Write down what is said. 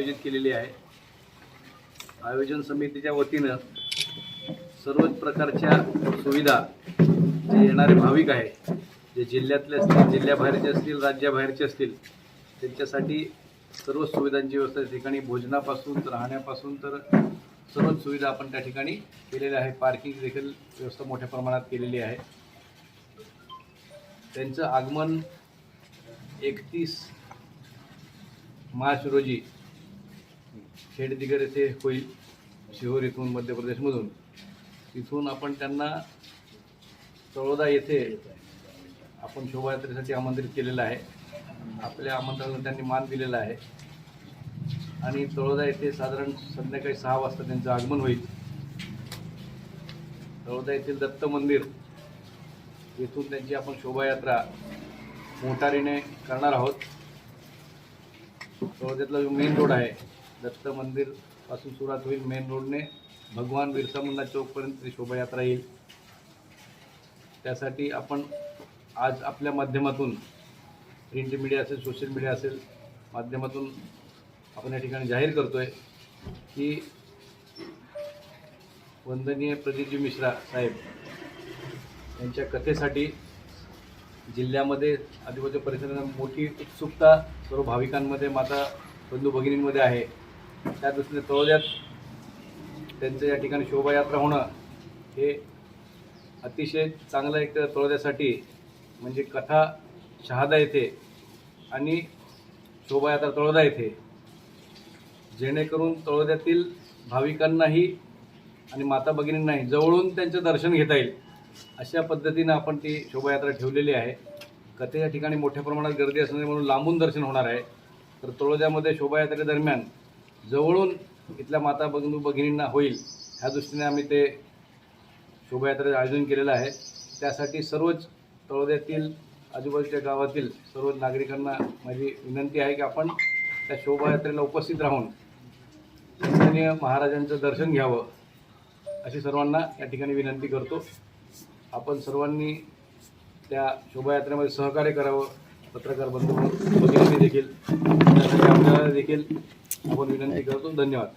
आयोजित केलेली आहे. आयोजन समितीच्या वतीनं सर्वच प्रकारच्या सुविधा जे येणारे भाविक आहे जे जिल्ह्यातले असतील जिल्ह्याबाहेरचे असतील राज्याबाहेरचे असतील त्यांच्यासाठी सर्व सुविधांची व्यवस्था त्या ठिकाणी भोजनापासून तर राहण्यापासून तर सर्वच सुविधा आपण त्या ठिकाणी केलेल्या आहे पार्किंग देखील व्यवस्था मोठ्या प्रमाणात केलेली आहे. त्यांचं आगमन एकतीस मार्च रोजी खेडदिगर येथे होईल शिहोर इथून मध्य प्रदेशमधून. तिथून आपण त्यांना तळोदा येथे आपण शोभायात्रेसाठी आमंत्रित केलेलं आहे. आपल्या आमंत्रणाला त्यांनी मान दिलेला आहे. आणि तळोदा येथे साधारण संध्याकाळी सहा वाजता त्यांचं आगमन होईल. तळोदा येथील दत्त मंदिर येथून त्यांची आपण शोभायात्रा मोटारीने करणार आहोत. तळोद्यातला जो मेन रोड आहे दत्त मंदिरपासून सुरुवात होईल मेन रोडने. भगवान बिरसा मुंडा चौकपर्यंत ती शोभायात्रा येईल. त्यासाठी आपण आज आपल्या माध्यमातून प्रिंट मीडिया असेल सोशल मीडिया असेल माध्यमातून आपण या ठिकाणी जाहीर करतो आहे की वंदनीय प्रदीपजी मिश्रा साहेब यांच्या कथेसाठी जिल्ह्यामध्ये आदिवासी परिसरात मोठी उत्सुकता सर्व भाविकांमध्ये माता बंधू भगिनींमध्ये आहे. त्या दृष्टीने तळोद्यात त्यांचं या ठिकाणी शोभायात्रा होणं हे अतिशय चांगलं एक तळोद्यासाठी म्हणजे कथा शहादा येथे आणि शोभायात्रा तळोदा येथे. जेणेकरून तळोद्यातील भाविकांनाही आणि माता भगिनींनाही जवळून त्यांचं दर्शन घेता येईल अशा पद्धतीनं आपण ती शोभायात्रा ठेवलेली आहे. कथेच्या या ठिकाणी मोठ्या प्रमाणात गर्दी असणारे म्हणून लांबून दर्शन होणार आहे. तर तळोद्यामध्ये शोभायात्रेदरम्यान जवळून इथल्या माता बंधू भगिनींना होईल ह्या दृष्टीने आम्ही ते शोभायात्रेचं आयोजन केलेलं आहे. त्यासाठी सर्वच तळोद्यातील आजूबाजूच्या गावातील सर्व नागरिकांना माझी विनंती आहे की आपण त्या शोभायात्रेला उपस्थित राहून वंदनीय महाराजांचं दर्शन घ्यावं अशी सर्वांना या ठिकाणी विनंती करतो. आपण सर्वांनी त्या शोभायात्रेमध्ये सहकार्य करावं पत्रकार बंधू देखील त्यासाठी आपल्याला देखील आपण विनंती करतो. धन्यवाद.